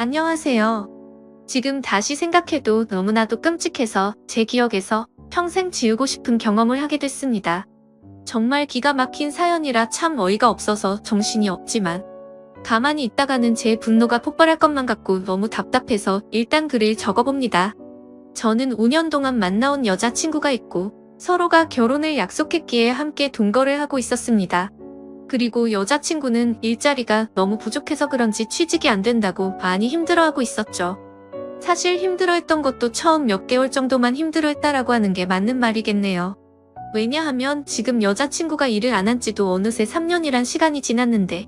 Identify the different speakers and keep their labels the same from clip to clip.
Speaker 1: 안녕하세요. 지금 다시 생각해도 너무나도 끔찍해서 제 기억에서 평생 지우고 싶은 경험을 하게 됐습니다. 정말 기가 막힌 사연이라 참 어이가 없어서 정신이 없지만 가만히 있다가는 제 분노가 폭발할 것만 같고 너무 답답해서 일단 글을 적어봅니다. 저는 5년 동안 만나온 여자친구가 있고 서로가 결혼을 약속했기에 함께 동거를 하고 있었습니다. 그리고 여자친구는 일자리가 너무 부족해서 그런지 취직이 안 된다고 많이 힘들어하고 있었죠. 사실 힘들어했던 것도 처음 몇 개월 정도만 힘들어했다라고 하는 게 맞는 말이겠네요. 왜냐하면 지금 여자친구가 일을 안 한 지도 어느새 3년이란 시간이 지났는데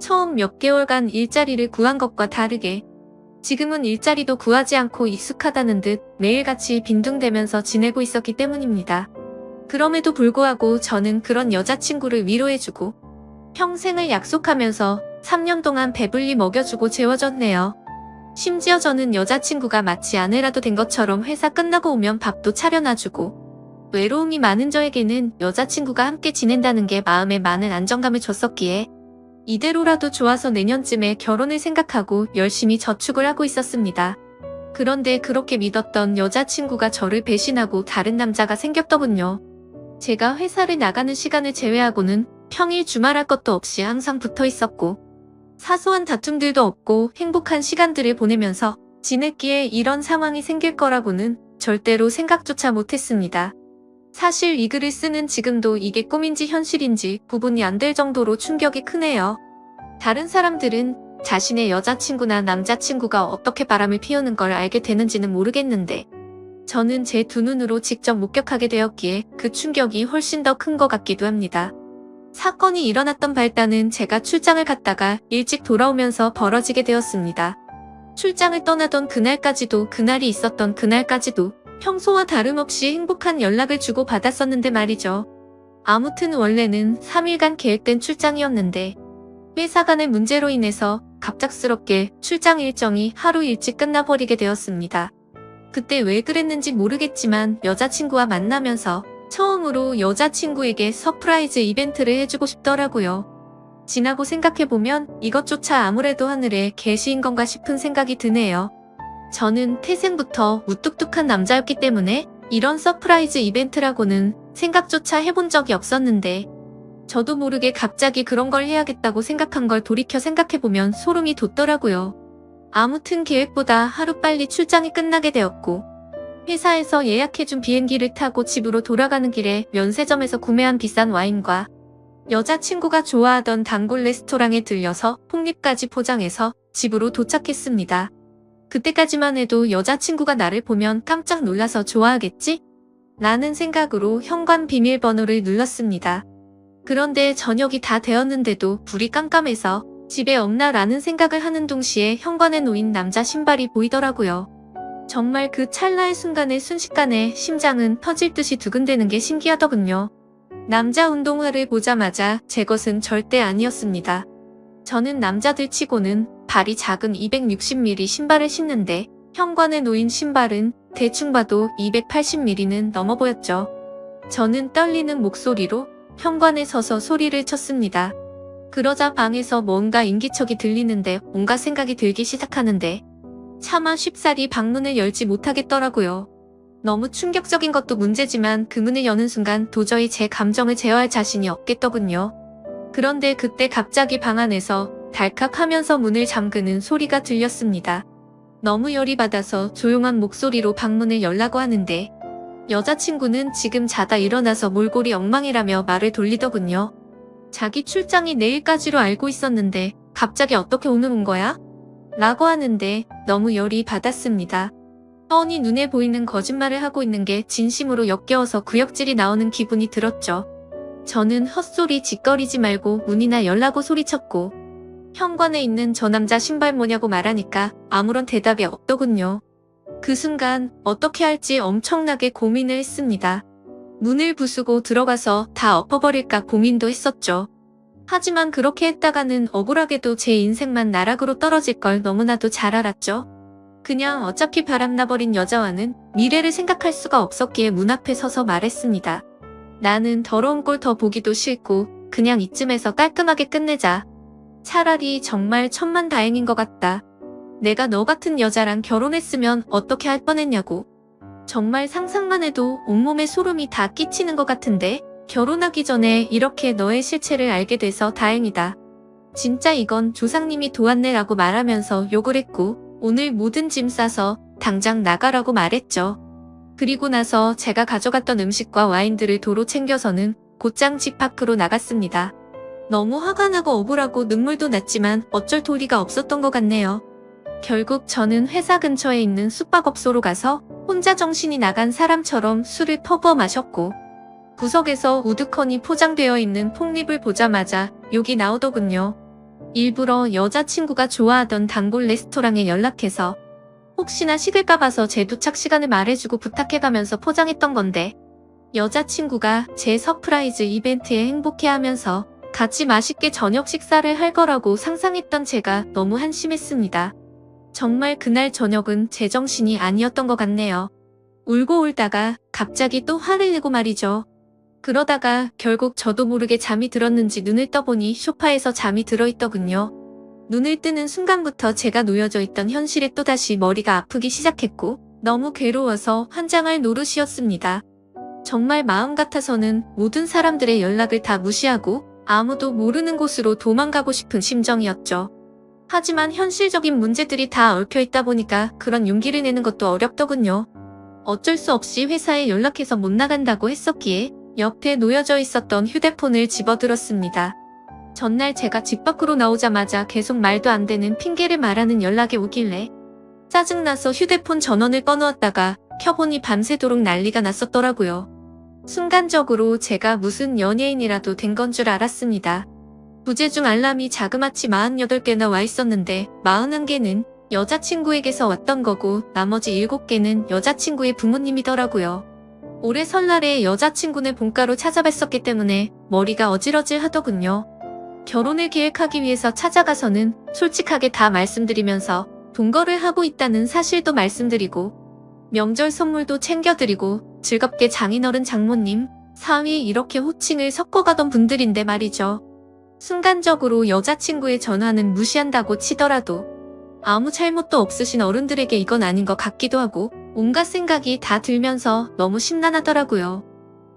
Speaker 1: 처음 몇 개월간 일자리를 구한 것과 다르게 지금은 일자리도 구하지 않고 익숙하다는 듯 매일같이 빈둥대면서 지내고 있었기 때문입니다. 그럼에도 불구하고 저는 그런 여자친구를 위로해주고 평생을 약속하면서 3년 동안 배불리 먹여주고 재워줬네요. 심지어 저는 여자친구가 마치 아내라도 된 것처럼 회사 끝나고 오면 밥도 차려놔주고 외로움이 많은 저에게는 여자친구가 함께 지낸다는 게 마음에 많은 안정감을 줬었기에 이대로라도 좋아서 내년쯤에 결혼을 생각하고 열심히 저축을 하고 있었습니다. 그런데 그렇게 믿었던 여자친구가 저를 배신하고 다른 남자가 생겼더군요. 제가 회사를 나가는 시간을 제외하고는 평일 주말할 것도 없이 항상 붙어 있었고 사소한 다툼들도 없고 행복한 시간들을 보내면서 지냈기에 이런 상황이 생길 거라고는 절대로 생각조차 못했습니다. 사실 이 글을 쓰는 지금도 이게 꿈인지 현실인지 구분이 안 될 정도로 충격이 크네요. 다른 사람들은 자신의 여자친구나 남자친구가 어떻게 바람을 피우는 걸 알게 되는지는 모르겠는데 저는 제 두 눈으로 직접 목격하게 되었기에 그 충격이 훨씬 더 큰 것 같기도 합니다. 사건이 일어났던 발단은 제가 출장을 갔다가 일찍 돌아오면서 벌어지게 되었습니다. 출장을 떠나던 그날까지도 그날이 있었던 그날까지도 평소와 다름없이 행복한 연락을 주고 받았었는데 말이죠. 아무튼 원래는 3일간 계획된 출장이었는데 회사 간의 문제로 인해서 갑작스럽게 출장 일정이 하루 일찍 끝나버리게 되었습니다. 그때 왜 그랬는지 모르겠지만 여자친구와 만나면서 처음으로 여자친구에게 서프라이즈 이벤트를 해주고 싶더라고요. 지나고 생각해보면 이것조차 아무래도 하늘의 계시인 건가 싶은 생각이 드네요. 저는 태생부터 무뚝뚝한 남자였기 때문에 이런 서프라이즈 이벤트라고는 생각조차 해본 적이 없었는데 저도 모르게 갑자기 그런 걸 해야겠다고 생각한 걸 돌이켜 생각해보면 소름이 돋더라고요. 아무튼 계획보다 하루빨리 출장이 끝나게 되었고 회사에서 예약해준 비행기를 타고 집으로 돌아가는 길에 면세점에서 구매한 비싼 와인과 여자친구가 좋아하던 단골 레스토랑에 들려서 폭립까지 포장해서 집으로 도착했습니다. 그때까지만 해도 여자친구가 나를 보면 깜짝 놀라서 좋아하겠지? 라는 생각으로 현관 비밀번호를 눌렀습니다. 그런데 저녁이 다 되었는데도 불이 깜깜해서 집에 없나 라는 생각을 하는 동시에 현관에 놓인 남자 신발이 보이더라고요. 정말 그 찰나의 순간에 순식간에 심장은 터질 듯이 두근대는 게 신기하더군요. 남자 운동화를 보자마자 제 것은 절대 아니었습니다. 저는 남자들 치고는 발이 작은 260mm 신발을 신는데 현관에 놓인 신발은 대충 봐도 280mm는 넘어 보였죠. 저는 떨리는 목소리로 현관에 서서 소리를 쳤습니다. 그러자 방에서 뭔가 인기척이 들리는데 온갖 생각이 들기 시작하는데 차마 쉽사리 방문을 열지 못하겠더라고요. 너무 충격적인 것도 문제지만 그 문을 여는 순간 도저히 제 감정을 제어할 자신이 없겠더군요. 그런데 그때 갑자기 방 안에서 달칵 하면서 문을 잠그는 소리가 들렸습니다. 너무 열이 받아서 조용한 목소리로 방문을 열라고 하는데 여자친구는 지금 자다 일어나서 몰골이 엉망이라며 말을 돌리더군요. 자기 출장이 내일까지로 알고 있었는데 갑자기 어떻게 오늘 온 거야? 라고 하는데 너무 열이 받았습니다. 뻔히 눈에 보이는 거짓말을 하고 있는 게 진심으로 역겨워서 구역질이 나오는 기분이 들었죠. 저는 헛소리 짓거리지 말고 문이나 열라고 소리쳤고 현관에 있는 저 남자 신발 뭐냐고 말하니까 아무런 대답이 없더군요. 그 순간 어떻게 할지 엄청나게 고민을 했습니다. 문을 부수고 들어가서 다 엎어버릴까 고민도 했었죠. 하지만 그렇게 했다가는 억울하게도 제 인생만 나락으로 떨어질 걸 너무나도 잘 알았죠. 그냥 어차피 바람나버린 여자와는 미래를 생각할 수가 없었기에 문 앞에 서서 말했습니다. 나는 더러운 꼴 더 보기도 싫고 그냥 이쯤에서 깔끔하게 끝내자. 차라리 정말 천만 다행인 것 같다. 내가 너 같은 여자랑 결혼했으면 어떻게 할 뻔했냐고. 정말 상상만 해도 온몸에 소름이 다 끼치는 것 같은데 결혼하기 전에 이렇게 너의 실체를 알게 돼서 다행이다. 진짜 이건 조상님이 도왔네라고 말하면서 욕을 했고 오늘 모든 짐 싸서 당장 나가라고 말했죠. 그리고 나서 제가 가져갔던 음식과 와인들을 도로 챙겨서는 곧장 집 밖으로 나갔습니다. 너무 화가 나고 억울하고 눈물도 났지만 어쩔 도리가 없었던 것 같네요. 결국 저는 회사 근처에 있는 숙박업소로 가서 혼자 정신이 나간 사람처럼 술을 퍼부어 마셨고 구석에서 우두커니 포장되어 있는 폭립을 보자마자 욕이 나오더군요. 일부러 여자친구가 좋아하던 단골 레스토랑에 연락해서 혹시나 식을까 봐서 제 도착 시간을 말해주고 부탁해가면서 포장했던 건데 여자친구가 제 서프라이즈 이벤트에 행복해하면서 같이 맛있게 저녁 식사를 할 거라고 상상했던 제가 너무 한심했습니다. 정말 그날 저녁은 제정신이 아니었던 것 같네요. 울고 울다가 갑자기 또 화를 내고 말이죠. 그러다가 결국 저도 모르게 잠이 들었는지 눈을 떠보니 소파에서 잠이 들어있더군요. 눈을 뜨는 순간부터 제가 놓여져 있던 현실에 또다시 머리가 아프기 시작했고 너무 괴로워서 환장할 노릇이었습니다. 정말 마음 같아서는 모든 사람들의 연락을 다 무시하고 아무도 모르는 곳으로 도망가고 싶은 심정이었죠. 하지만 현실적인 문제들이 다 얽혀 있다 보니까 그런 용기를 내는 것도 어렵더군요. 어쩔 수 없이 회사에 연락해서 못 나간다고 했었기에 옆에 놓여져 있었던 휴대폰을 집어들었습니다. 전날 제가 집 밖으로 나오자마자 계속 말도 안 되는 핑계를 말하는 연락이 오길래 짜증나서 휴대폰 전원을 꺼놓았다가 켜보니 밤새도록 난리가 났었더라고요. 순간적으로 제가 무슨 연예인이라도 된 건 줄 알았습니다. 부재중 알람이 자그마치 48개나 와 있었는데 41개는 여자친구에게서 왔던 거고 나머지 7개는 여자친구의 부모님이더라고요. 올해 설날에 여자친구네 본가로 찾아뵀었기 때문에 머리가 어지러질 하더군요. 결혼을 계획하기 위해서 찾아가서는 솔직하게 다 말씀드리면서 동거를 하고 있다는 사실도 말씀드리고 명절 선물도 챙겨드리고 즐겁게 장인어른 장모님, 사위 이렇게 호칭을 섞어가던 분들인데 말이죠. 순간적으로 여자친구의 전화는 무시한다고 치더라도 아무 잘못도 없으신 어른들에게 이건 아닌 것 같기도 하고 온갖 생각이 다 들면서 너무 심란하더라고요.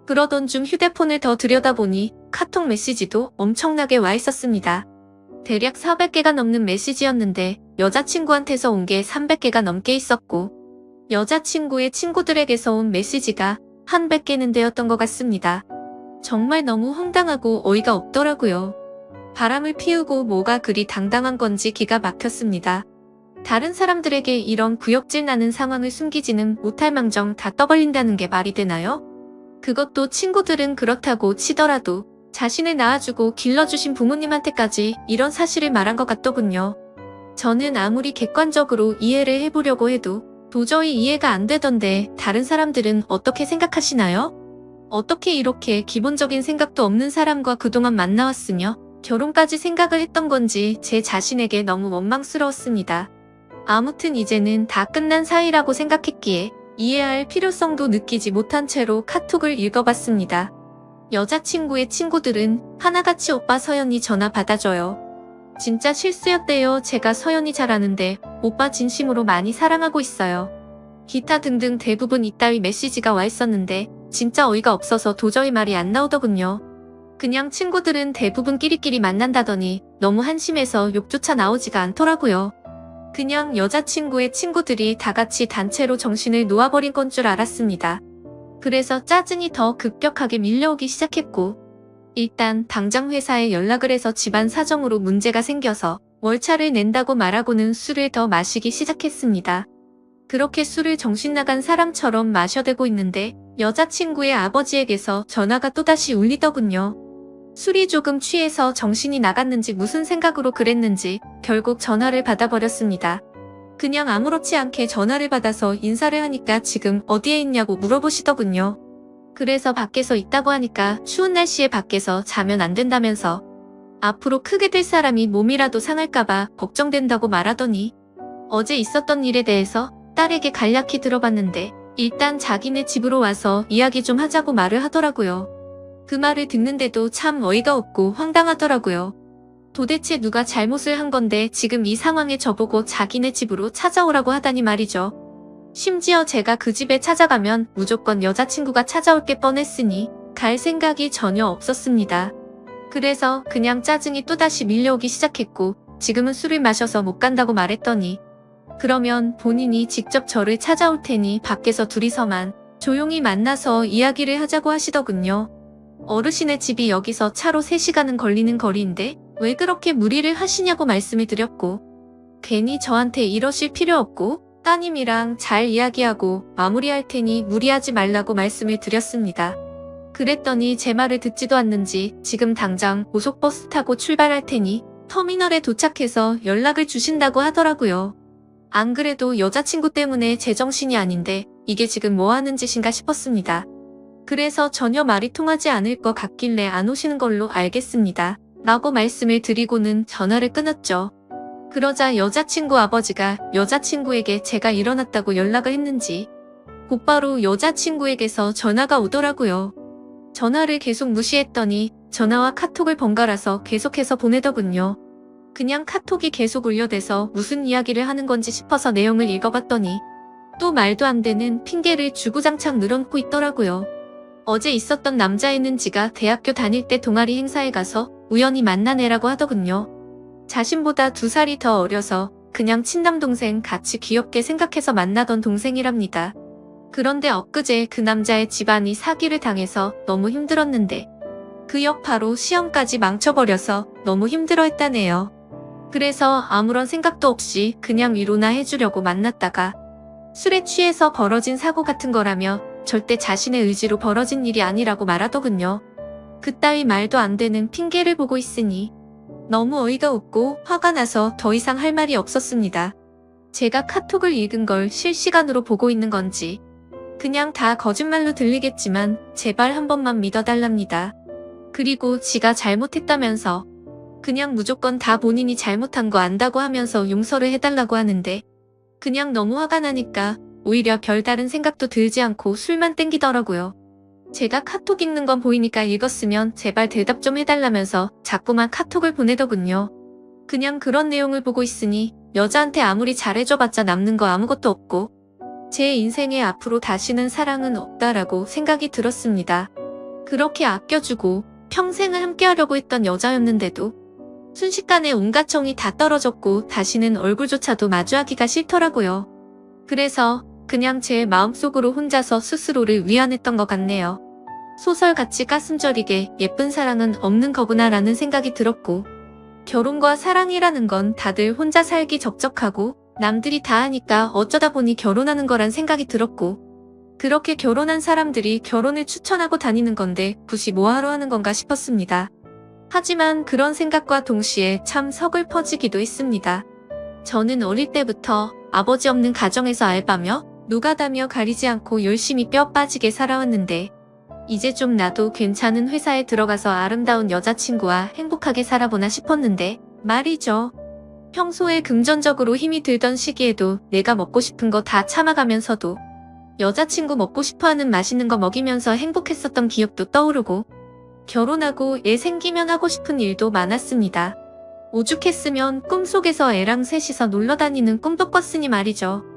Speaker 1: 그러던 중 휴대폰을 더 들여다보니 카톡 메시지도 엄청나게 와 있었습니다. 대략 400개가 넘는 메시지였는데 여자친구한테서 온 게 300개가 넘게 있었고 여자친구의 친구들에게서 온 메시지가 한 100개는 되었던 것 같습니다. 정말 너무 황당하고 어이가 없더라고요. 바람을 피우고 뭐가 그리 당당한 건지 기가 막혔습니다. 다른 사람들에게 이런 구역질 나는 상황을 숨기지는 못할 망정 다 떠벌린다는 게 말이 되나요? 그것도 친구들은 그렇다고 치더라도 자신을 낳아주고 길러주신 부모님한테까지 이런 사실을 말한 것 같더군요. 저는 아무리 객관적으로 이해를 해보려고 해도 도저히 이해가 안 되던데 다른 사람들은 어떻게 생각하시나요? 어떻게 이렇게 기본적인 생각도 없는 사람과 그동안 만나왔으며 결혼까지 생각을 했던 건지 제 자신에게 너무 원망스러웠습니다. 아무튼 이제는 다 끝난 사이라고 생각했기에 이해할 필요성도 느끼지 못한 채로 카톡을 읽어봤습니다. 여자친구의 친구들은 하나같이 오빠 서연이 전화 받아줘요. 진짜 실수였대요. 제가 서연이 잘 아는데 오빠 진심으로 많이 사랑하고 있어요. 기타 등등 대부분 이따위 메시지가 와 있었는데 진짜 어이가 없어서 도저히 말이 안 나오더군요. 그냥 친구들은 대부분 끼리끼리 만난다더니 너무 한심해서 욕조차 나오지가 않더라고요. 그냥 여자친구의 친구들이 다 같이 단체로 정신을 놓아버린 건 줄 알았습니다. 그래서 짜증이 더 급격하게 밀려오기 시작했고, 일단 당장 회사에 연락을 해서 집안 사정으로 문제가 생겨서 월차를 낸다고 말하고는 술을 더 마시기 시작했습니다. 그렇게 술을 정신 나간 사람처럼 마셔대고 있는데 여자친구의 아버지에게서 전화가 또다시 울리더군요. 술이 조금 취해서 정신이 나갔는지 무슨 생각으로 그랬는지 결국 전화를 받아버렸습니다. 그냥 아무렇지 않게 전화를 받아서 인사를 하니까 지금 어디에 있냐고 물어보시더군요. 그래서 밖에서 있다고 하니까 추운 날씨에 밖에서 자면 안 된다면서 앞으로 크게 될 사람이 몸이라도 상할까봐 걱정된다고 말하더니 어제 있었던 일에 대해서 딸에게 간략히 들어봤는데 일단 자기네 집으로 와서 이야기 좀 하자고 말을 하더라고요. 그 말을 듣는데도 참 어이가 없고 황당하더라고요. 도대체 누가 잘못을 한 건데 지금 이 상황에 저보고 자기네 집으로 찾아오라고 하다니 말이죠. 심지어 제가 그 집에 찾아가면 무조건 여자친구가 찾아올 게 뻔했으니 갈 생각이 전혀 없었습니다. 그래서 그냥 짜증이 또다시 밀려오기 시작했고 지금은 술을 마셔서 못 간다고 말했더니 그러면 본인이 직접 저를 찾아올 테니 밖에서 둘이서만 조용히 만나서 이야기를 하자고 하시더군요. 어르신의 집이 여기서 차로 3시간은 걸리는 거리인데 왜 그렇게 무리를 하시냐고 말씀을 드렸고 괜히 저한테 이러실 필요 없고 따님이랑 잘 이야기하고 마무리할 테니 무리하지 말라고 말씀을 드렸습니다. 그랬더니 제 말을 듣지도 않는지 지금 당장 고속버스 타고 출발할 테니 터미널에 도착해서 연락을 주신다고 하더라고요. 안 그래도 여자친구 때문에 제정신이 아닌데 이게 지금 뭐 하는 짓인가 싶었습니다. 그래서 전혀 말이 통하지 않을 것 같길래 안 오시는 걸로 알겠습니다. 라고 말씀을 드리고는 전화를 끊었죠. 그러자 여자친구 아버지가 여자친구에게 제가 일어났다고 연락을 했는지 곧바로 여자친구에게서 전화가 오더라고요. 전화를 계속 무시했더니 전화와 카톡을 번갈아서 계속해서 보내더군요. 그냥 카톡이 계속 울려대서 무슨 이야기를 하는 건지 싶어서 내용을 읽어봤더니 또 말도 안 되는 핑계를 주구장창 늘어놓고 있더라고요. 어제 있었던 남자애는 지가 대학교 다닐 때 동아리 행사에 가서 우연히 만난 애라고 하더군요. 자신보다 두 살이 더 어려서 그냥 친남동생 같이 귀엽게 생각해서 만나던 동생이랍니다. 그런데 엊그제 그 남자의 집안이 사기를 당해서 너무 힘들었는데 그 여파로 시험까지 망쳐버려서 너무 힘들어했다네요. 그래서 아무런 생각도 없이 그냥 위로나 해주려고 만났다가 술에 취해서 벌어진 사고 같은 거라며 절대 자신의 의지로 벌어진 일이 아니라고 말하더군요. 그따위 말도 안 되는 핑계를 보고 있으니 너무 어이가 없고 화가 나서 더 이상 할 말이 없었습니다. 제가 카톡을 읽은 걸 실시간으로 보고 있는 건지 그냥 다 거짓말로 들리겠지만 제발 한 번만 믿어달랍니다. 그리고 지가 잘못했다면서 그냥 무조건 다 본인이 잘못한 거 안다고 하면서 용서를 해달라고 하는데 그냥 너무 화가 나니까 오히려 별다른 생각도 들지 않고 술만 땡기더라고요. 제가 카톡 읽는 건 보이니까 읽었으면 제발 대답 좀 해달라면서 자꾸만 카톡을 보내더군요. 그냥 그런 내용을 보고 있으니 여자한테 아무리 잘해줘봤자 남는 거 아무것도 없고 제 인생에 앞으로 다시는 사랑은 없다라고 생각이 들었습니다. 그렇게 아껴주고 평생을 함께하려고 했던 여자였는데도 순식간에 온갖 정이 다 떨어졌고 다시는 얼굴조차도 마주하기가 싫더라고요. 그래서 그냥 제 마음속으로 혼자서 스스로를 위안했던 것 같네요. 소설같이 가슴저리게 예쁜 사랑은 없는 거구나 라는 생각이 들었고 결혼과 사랑이라는 건 다들 혼자 살기 적적하고 남들이 다 하니까 어쩌다 보니 결혼하는 거란 생각이 들었고 그렇게 결혼한 사람들이 결혼을 추천하고 다니는 건데 굳이 뭐하러 하는 건가 싶었습니다. 하지만 그런 생각과 동시에 참 서글퍼지기도 했습니다. 저는 어릴 때부터 아버지 없는 가정에서 알바며 노가다며 가리지 않고 열심히 뼈 빠지게 살아왔는데 이제 좀 나도 괜찮은 회사에 들어가서 아름다운 여자친구와 행복하게 살아보나 싶었는데 말이죠. 평소에 금전적으로 힘이 들던 시기에도 내가 먹고 싶은 거 다 참아가면서도 여자친구 먹고 싶어하는 맛있는 거 먹이면서 행복했었던 기억도 떠오르고 결혼하고 애 생기면 하고 싶은 일도 많았습니다. 오죽했으면 꿈속에서 애랑 셋이서 놀러 다니는 꿈도 꿨으니 말이죠.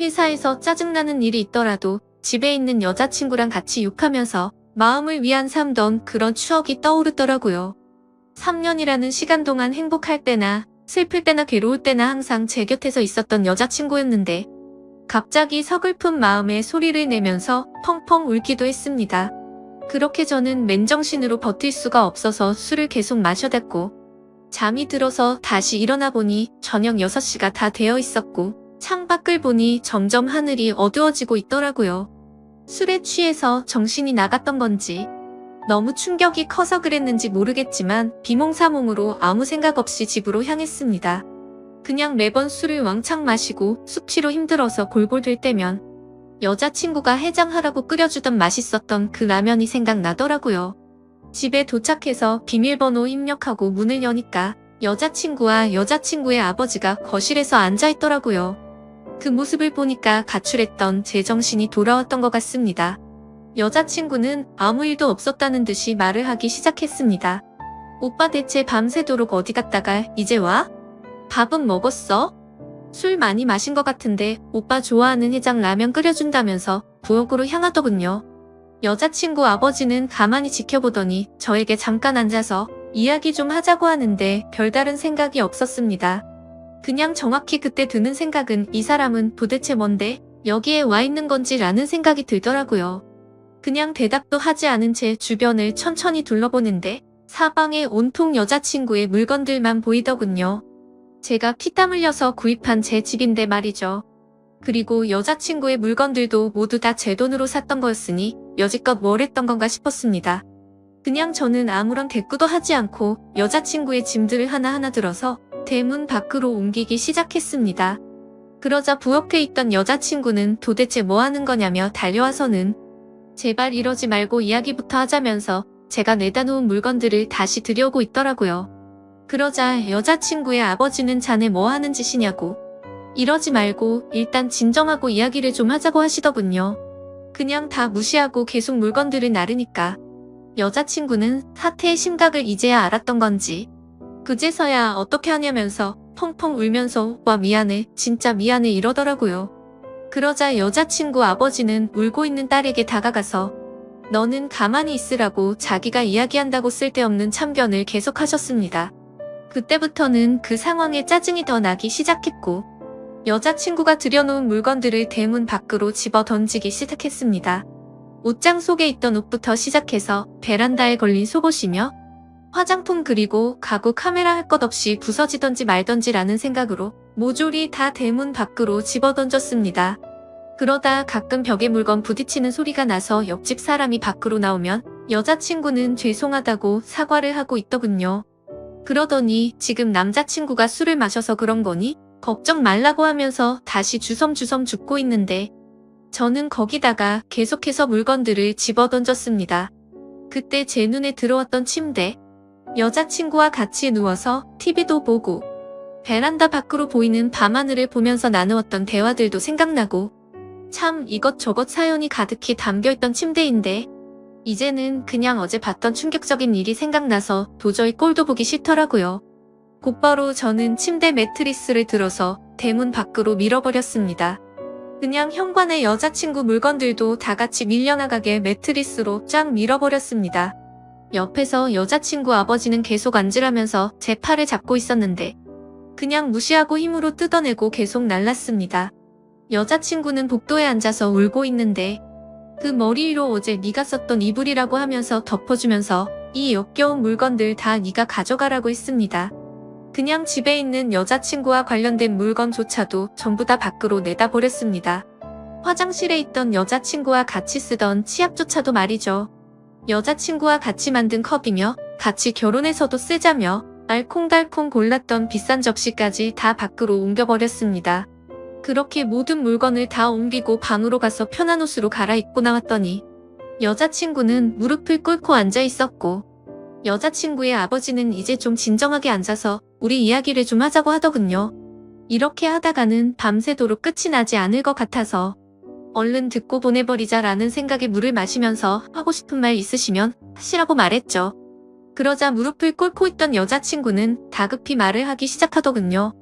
Speaker 1: 회사에서 짜증나는 일이 있더라도 집에 있는 여자친구랑 같이 욕하면서 마음을 위안 삼던 그런 추억이 떠오르더라고요. 3년이라는 시간 동안 행복할 때나 슬플 때나 괴로울 때나 항상 제 곁에서 있었던 여자친구였는데 갑자기 서글픈 마음에 소리를 내면서 펑펑 울기도 했습니다. 그렇게 저는 맨정신으로 버틸 수가 없어서 술을 계속 마셔댔고 잠이 들어서 다시 일어나 보니 저녁 6시가 다 되어 있었고 창밖을 보니 점점 하늘이 어두워지고 있더라고요. 술에 취해서 정신이 나갔던 건지 너무 충격이 커서 그랬는지 모르겠지만 비몽사몽으로 아무 생각 없이 집으로 향했습니다. 그냥 매번 술을 왕창 마시고 숙취로 힘들어서 골골될 때면 여자친구가 해장하라고 끓여주던 맛있었던 그 라면이 생각나더라고요. 집에 도착해서 비밀번호 입력하고 문을 여니까 여자친구와 여자친구의 아버지가 거실에서 앉아있더라고요. 그 모습을 보니까 가출했던 제 정신이 돌아왔던 것 같습니다. 여자친구는 아무 일도 없었다는 듯이 말을 하기 시작했습니다. 오빠 대체 밤새도록 어디 갔다가 이제 와? 밥은 먹었어? 술 많이 마신 것 같은데 오빠 좋아하는 해장 라면 끓여준다면서 부엌으로 향하더군요. 여자친구 아버지는 가만히 지켜보더니 저에게 잠깐 앉아서 이야기 좀 하자고 하는데 별다른 생각이 없었습니다. 그냥 정확히 그때 드는 생각은 이 사람은 도대체 뭔데 여기에 와 있는 건지 라는 생각이 들더라고요. 그냥 대답도 하지 않은 채 주변을 천천히 둘러보는데 사방에 온통 여자친구의 물건들만 보이더군요. 제가 피땀 흘려서 구입한 제 집인데 말이죠. 그리고 여자친구의 물건들도 모두 다 제 돈으로 샀던 거였으니 여지껏 뭘 했던 건가 싶었습니다. 그냥 저는 아무런 대꾸도 하지 않고 여자친구의 짐들을 하나하나 들어서 대문 밖으로 옮기기 시작했습니다. 그러자 부엌에 있던 여자친구는 도대체 뭐 하는 거냐며 달려와서는 제발 이러지 말고 이야기부터 하자면서 제가 내다 놓은 물건들을 다시 들여오고 있더라고요. 그러자 여자친구의 아버지는 자네 뭐 하는 짓이냐고. 이러지 말고 일단 진정하고 이야기를 좀 하자고 하시더군요. 그냥 다 무시하고 계속 물건들을 나르니까. 여자친구는 사태의 심각을 이제야 알았던 건지. 그제서야 어떻게 하냐면서 펑펑 울면서 와 미안해 진짜 미안해 이러더라고요. 그러자 여자친구 아버지는 울고 있는 딸에게 다가가서 너는 가만히 있으라고 자기가 이야기한다고 쓸데없는 참견을 계속하셨습니다. 그때부터는 그 상황에 짜증이 더 나기 시작했고 여자친구가 들여놓은 물건들을 대문 밖으로 집어 던지기 시작했습니다. 옷장 속에 있던 옷부터 시작해서 베란다에 걸린 속옷이며 화장품 그리고 가구 카메라 할 것 없이 부서지던지 말던지라는 생각으로 모조리 다 대문 밖으로 집어 던졌습니다. 그러다 가끔 벽에 물건 부딪히는 소리가 나서 옆집 사람이 밖으로 나오면 여자친구는 죄송하다고 사과를 하고 있더군요. 그러더니 지금 남자친구가 술을 마셔서 그런 거니? 걱정 말라고 하면서 다시 주섬주섬 죽고 있는데 저는 거기다가 계속해서 물건들을 집어 던졌습니다. 그때 제 눈에 들어왔던 침대. 여자친구와 같이 누워서 TV도 보고 베란다 밖으로 보이는 밤하늘을 보면서 나누었던 대화들도 생각나고 참 이것저것 사연이 가득히 담겨있던 침대인데 이제는 그냥 어제 봤던 충격적인 일이 생각나서 도저히 꼴도 보기 싫더라고요. 곧바로 저는 침대 매트리스를 들어서 대문 밖으로 밀어버렸습니다. 그냥 현관의 여자친구 물건들도 다 같이 밀려나가게 매트리스로 쫙 밀어버렸습니다. 옆에서 여자친구 아버지는 계속 앉으라면서 제 팔을 잡고 있었는데 그냥 무시하고 힘으로 뜯어내고 계속 날랐습니다. 여자친구는 복도에 앉아서 울고 있는데 그 머리 위로 어제 네가 썼던 이불이라고 하면서 덮어주면서 이 역겨운 물건들 다 네가 가져가라고 했습니다. 그냥 집에 있는 여자친구와 관련된 물건조차도 전부 다 밖으로 내다버렸습니다. 화장실에 있던 여자친구와 같이 쓰던 치약조차도 말이죠. 여자친구와 같이 만든 컵이며 같이 결혼해서도 쓰자며 알콩달콩 골랐던 비싼 접시까지 다 밖으로 옮겨버렸습니다. 그렇게 모든 물건을 다 옮기고 방으로 가서 편한 옷으로 갈아입고 나왔더니 여자친구는 무릎을 꿇고 앉아 있었고 여자친구의 아버지는 이제 좀 진정하게 앉아서 우리 이야기를 좀 하자고 하더군요. 이렇게 하다가는 밤새도록 끝이 나지 않을 것 같아서 얼른 듣고 보내버리자라는 생각에 물을 마시면서 하고 싶은 말 있으시면 하시라고 말했죠. 그러자 무릎을 꿇고 있던 여자친구는 다급히 말을 하기 시작하더군요.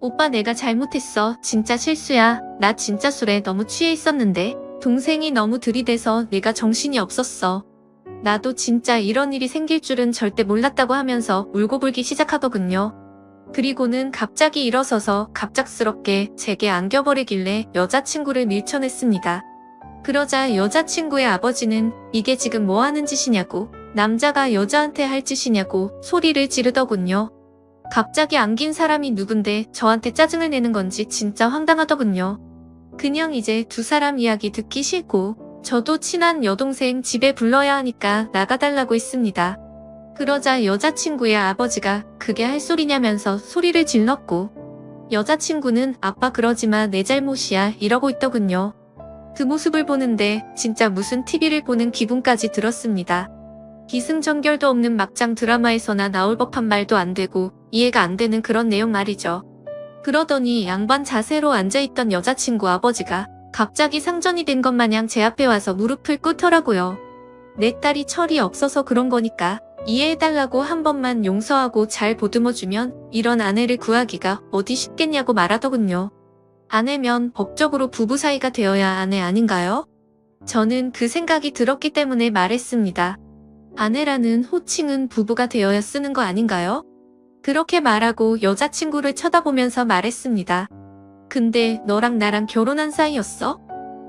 Speaker 1: 오빠 내가 잘못했어. 진짜 실수야. 나 진짜 술에 너무 취해 있었는데 동생이 너무 들이대서 내가 정신이 없었어. 나도 진짜 이런 일이 생길 줄은 절대 몰랐다고 하면서 울고불기 시작하더군요. 그리고는 갑자기 일어서서 갑작스럽게 제게 안겨버리길래 여자친구를 밀쳐냈습니다. 그러자 여자친구의 아버지는 이게 지금 뭐 하는 짓이냐고 남자가 여자한테 할 짓이냐고 소리를 지르더군요. 갑자기 안긴 사람이 누군데 저한테 짜증을 내는 건지 진짜 황당하더군요. 그냥 이제 두 사람 이야기 듣기 싫고 저도 친한 여동생 집에 불러야 하니까 나가달라고 했습니다. 그러자 여자친구의 아버지가 그게 할 소리냐면서 소리를 질렀고 여자친구는 아빠 그러지마 내 잘못이야 이러고 있더군요. 그 모습을 보는데 진짜 무슨 TV를 보는 기분까지 들었습니다. 기승전결도 없는 막장 드라마에서나 나올 법한 말도 안 되고 이해가 안 되는 그런 내용 말이죠. 그러더니 양반 자세로 앉아있던 여자친구 아버지가 갑자기 상전이 된 것 마냥 제 앞에 와서 무릎을 꿇더라고요. 내 딸이 철이 없어서 그런 거니까 이해해달라고 한 번만 용서하고 잘 보듬어주면 이런 아내를 구하기가 어디 쉽겠냐고 말하더군요. 아내면 법적으로 부부 사이가 되어야 아내 아닌가요? 저는 그 생각이 들었기 때문에 말했습니다. 아내라는 호칭은 부부가 되어야 쓰는 거 아닌가요? 그렇게 말하고 여자친구를 쳐다보면서 말했습니다. 근데 너랑 나랑 결혼한 사이였어?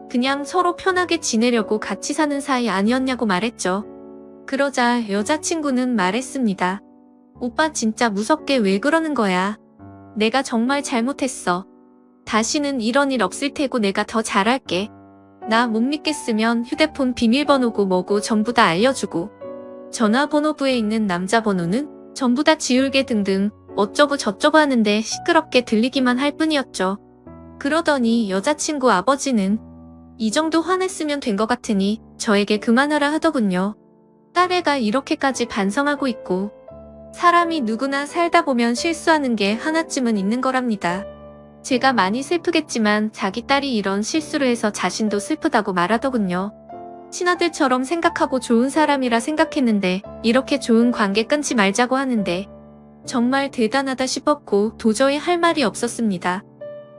Speaker 1: 그냥 서로 편하게 지내려고 같이 사는 사이 아니었냐고 말했죠. 그러자 여자친구는 말했습니다. 오빠 진짜 무섭게 왜 그러는 거야? 내가 정말 잘못했어. 다시는 이런 일 없을 테고 내가 더 잘할게. 나 못 믿겠으면 휴대폰 비밀번호고 뭐고 전부 다 알려주고 전화번호부에 있는 남자 번호는 전부 다 지울게 등등 어쩌고 저쩌고 하는데 시끄럽게 들리기만 할 뿐이었죠. 그러더니 여자친구 아버지는 이 정도 화냈으면 된 것 같으니 저에게 그만하라 하더군요. 딸애가 이렇게까지 반성하고 있고 사람이 누구나 살다 보면 실수하는 게 하나쯤은 있는 거랍니다. 제가 많이 슬프겠지만 자기 딸이 이런 실수를 해서 자신도 슬프다고 말하더군요. 친아들처럼 생각하고 좋은 사람이라 생각했는데 이렇게 좋은 관계 끊지 말자고 하는데 정말 대단하다 싶었고 도저히 할 말이 없었습니다.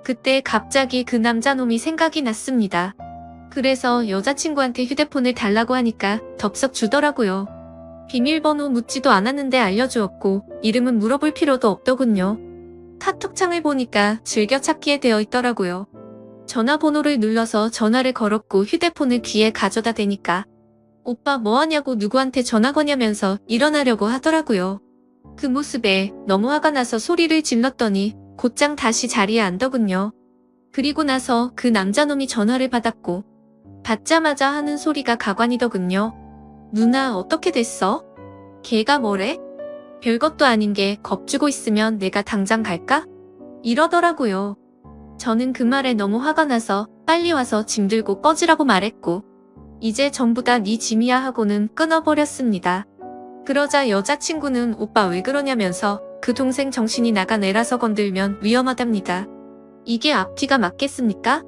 Speaker 1: 그때 갑자기 그 남자놈이 생각이 났습니다. 그래서 여자친구한테 휴대폰을 달라고 하니까 덥석 주더라고요. 비밀번호 묻지도 않았는데 알려주었고 이름은 물어볼 필요도 없더군요. 카톡창을 보니까 즐겨찾기에 되어 있더라고요. 전화번호를 눌러서 전화를 걸었고 휴대폰을 귀에 가져다 대니까 오빠 뭐하냐고 누구한테 전화 거냐면서 일어나려고 하더라고요. 그 모습에 너무 화가 나서 소리를 질렀더니 곧장 다시 자리에 앉더군요. 그리고 나서 그 남자놈이 전화를 받았고 받자마자 하는 소리가 가관이더군요. 누나 어떻게 됐어? 걔가 뭐래? 별것도 아닌 게 겁주고 있으면 내가 당장 갈까? 이러더라고요. 저는 그 말에 너무 화가 나서 빨리 와서 짐 들고 꺼지라고 말했고 이제 전부 다 네 짐이야 하고는 끊어버렸습니다. 그러자 여자친구는 오빠 왜 그러냐면서 그 동생 정신이 나간 애라서 건들면 위험하답니다. 이게 앞뒤가 맞겠습니까?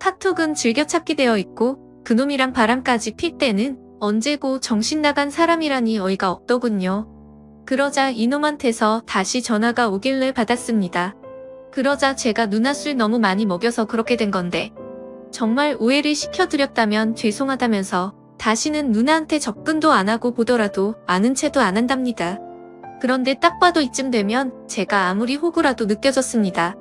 Speaker 1: 카톡은 즐겨찾기 되어 있고 그놈이랑 바람까지 필 때는 언제고 정신 나간 사람이라니 어이가 없더군요. 그러자 이놈한테서 다시 전화가 오길래 받았습니다. 그러자 제가 누나 술 너무 많이 먹여서 그렇게 된 건데 정말 오해를 시켜드렸다면 죄송하다면서 다시는 누나한테 접근도 안 하고 보더라도 아는 체도 안 한답니다. 그런데 딱 봐도 이쯤 되면 제가 아무리 호구라도 느껴졌습니다.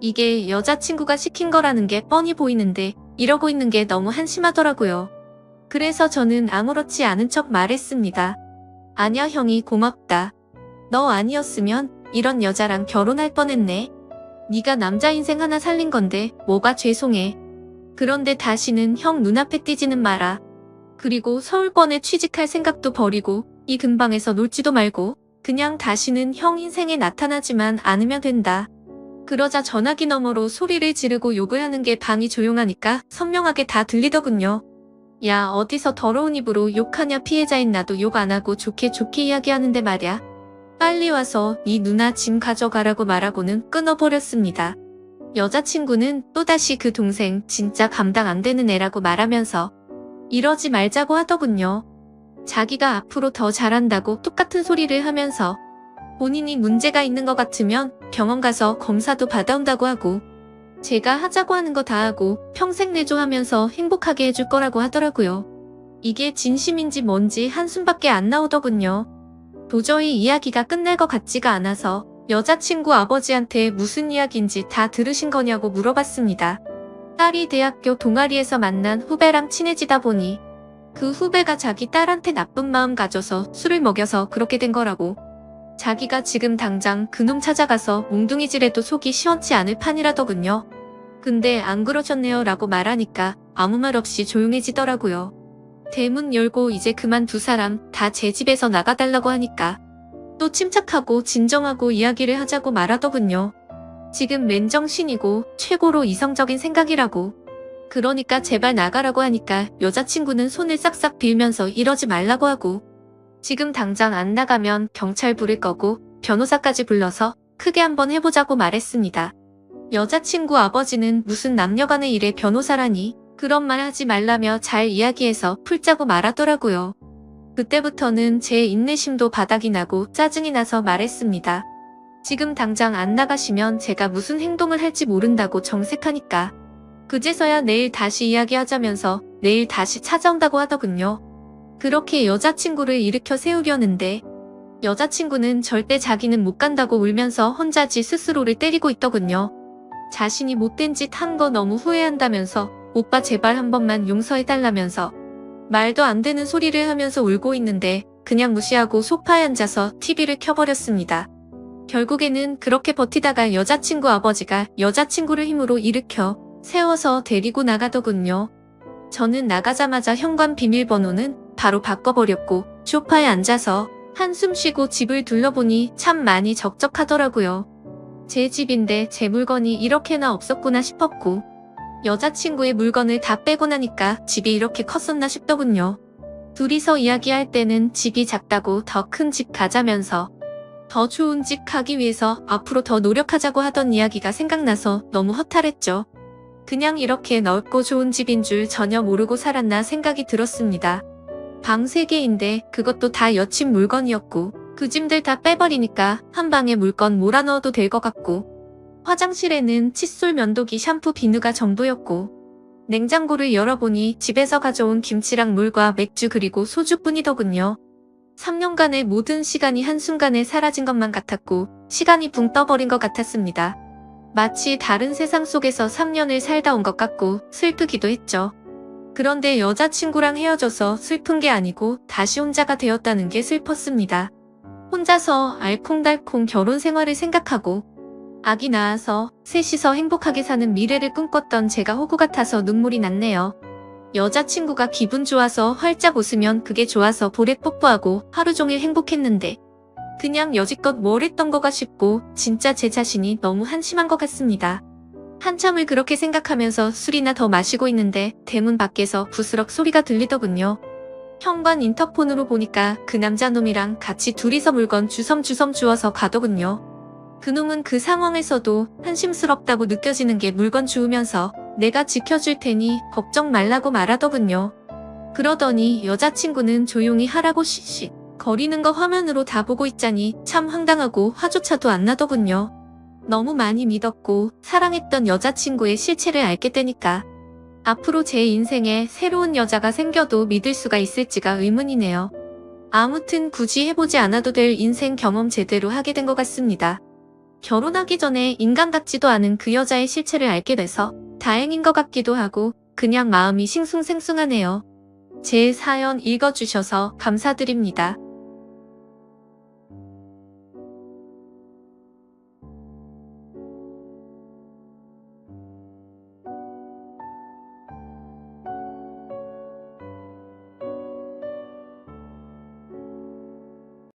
Speaker 1: 이게 여자친구가 시킨 거라는 게 뻔히 보이는데 이러고 있는 게 너무 한심하더라고요. 그래서 저는 아무렇지 않은 척 말했습니다. 아냐 형이 고맙다. 너 아니었으면 이런 여자랑 결혼할 뻔했네. 네가 남자 인생 하나 살린 건데 뭐가 죄송해. 그런데 다시는 형 눈앞에 띄지는 마라. 그리고 서울권에 취직할 생각도 버리고 이 근방에서 놀지도 말고 그냥 다시는 형 인생에 나타나지만 않으면 된다. 그러자 전화기 너머로 소리를 지르고 욕을 하는 게 방이 조용하니까 선명하게 다 들리더군요. 야 어디서 더러운 입으로 욕하냐 피해자인 나도 욕 안 하고 좋게 좋게 이야기하는데 말야. 빨리 와서 네 누나 짐 가져가라고 말하고는 끊어버렸습니다. 여자친구는 또다시 그 동생 진짜 감당 안 되는 애라고 말하면서 이러지 말자고 하더군요. 자기가 앞으로 더 잘한다고 똑같은 소리를 하면서 본인이 문제가 있는 것 같으면 병원 가서 검사도 받아온다고 하고 제가 하자고 하는 거 다 하고 평생 내조하면서 행복하게 해줄 거라고 하더라고요. 이게 진심인지 뭔지 한숨밖에 안 나오더군요. 도저히 이야기가 끝날 것 같지가 않아서 여자친구 아버지한테 무슨 이야기인지 다 들으신 거냐고 물어봤습니다. 딸이 대학교 동아리에서 만난 후배랑 친해지다 보니 그 후배가 자기 딸한테 나쁜 마음 가져서 술을 먹여서 그렇게 된 거라고. 자기가 지금 당장 그놈 찾아가서 몽둥이질해도 속이 시원치 않을 판이라더군요. 근데 안 그러셨네요 라고 말하니까 아무 말 없이 조용해지더라고요. 대문 열고 이제 그만 두 사람 다 제 집에서 나가달라고 하니까 또 침착하고 진정하고 이야기를 하자고 말하더군요. 지금 맨정신이고 최고로 이성적인 생각이라고. 그러니까 제발 나가라고 하니까 여자친구는 손을 싹싹 빌면서 이러지 말라고 하고 지금 당장 안 나가면 경찰 부를 거고 변호사까지 불러서 크게 한번 해보자고 말했습니다. 여자친구 아버지는 무슨 남녀간의 일에 변호사라니 그런 말 하지 말라며 잘 이야기해서 풀자고 말하더라고요. 그때부터는 제 인내심도 바닥이 나고 짜증이 나서 말했습니다. 지금 당장 안 나가시면 제가 무슨 행동을 할지 모른다고 정색하니까. 그제서야 내일 다시 이야기하자면서 내일 다시 찾아온다고 하더군요. 그렇게 여자친구를 일으켜 세우려는데 여자친구는 절대 자기는 못 간다고 울면서 혼자 지 스스로를 때리고 있더군요. 자신이 못된 짓 한 거 너무 후회한다면서 오빠 제발 한 번만 용서해달라면서 말도 안 되는 소리를 하면서 울고 있는데 그냥 무시하고 소파에 앉아서 TV를 켜버렸습니다. 결국에는 그렇게 버티다가 여자친구 아버지가 여자친구를 힘으로 일으켜 세워서 데리고 나가더군요. 저는 나가자마자 현관 비밀번호는 바로 바꿔버렸고 소파에 앉아서 한숨 쉬고 집을 둘러보니 참 많이 적적하더라고요. 제 집인데 제 물건이 이렇게나 없었구나 싶었고 여자친구의 물건을 다 빼고 나니까 집이 이렇게 컸었나 싶더군요. 둘이서 이야기할 때는 집이 작다고 더 큰 집 가자면서 더 좋은 집 가기 위해서 앞으로 더 노력하자고 하던 이야기가 생각나서 너무 허탈했죠. 그냥 이렇게 넓고 좋은 집인 줄 전혀 모르고 살았나 생각이 들었습니다. 방 3개인데 그것도 다 여친 물건이었고 그 짐들 다 빼버리니까 한 방에 물건 몰아넣어도 될 것 같고 화장실에는 칫솔 면도기 샴푸 비누가 전부였고 냉장고를 열어보니 집에서 가져온 김치랑 물과 맥주 그리고 소주뿐이더군요. 3년간의 모든 시간이 한순간에 사라진 것만 같았고 시간이 붕 떠버린 것 같았습니다. 마치 다른 세상 속에서 3년을 살다 온 것 같고 슬프기도 했죠. 그런데 여자친구랑 헤어져서 슬픈 게 아니고 다시 혼자가 되었다는 게 슬펐습니다. 혼자서 알콩달콩 결혼 생활을 생각하고 아기 낳아서 셋이서 행복하게 사는 미래를 꿈꿨던 제가 호구 같아서 눈물이 났네요. 여자친구가 기분 좋아서 활짝 웃으면 그게 좋아서 볼에 뽀뽀하고 하루 종일 행복했는데 그냥 여지껏 뭘 했던 거가 싶고 진짜 제 자신이 너무 한심한 것 같습니다. 한참을 그렇게 생각하면서 술이나 더 마시고 있는데 대문 밖에서 부스럭 소리가 들리더군요. 현관 인터폰으로 보니까 그 남자놈이랑 같이 둘이서 물건 주섬주섬 주워서 가더군요. 그놈은 그 상황에서도 한심스럽다고 느껴지는 게 물건 주우면서 내가 지켜줄 테니 걱정 말라고 말하더군요. 그러더니 여자친구는 조용히 하라고 씩씩 거리는 거 화면으로 다 보고 있자니 참 황당하고 화조차도 안 나더군요. 너무 많이 믿었고 사랑했던 여자친구의 실체를 알게 되니까 앞으로 제 인생에 새로운 여자가 생겨도 믿을 수가 있을지가 의문이네요. 아무튼 굳이 해보지 않아도 될 인생 경험 제대로 하게 된 것 같습니다. 결혼하기 전에 인간 같지도 않은 그 여자의 실체를 알게 돼서 다행인 것 같기도 하고 그냥 마음이 싱숭생숭하네요. 제 사연 읽어주셔서 감사드립니다.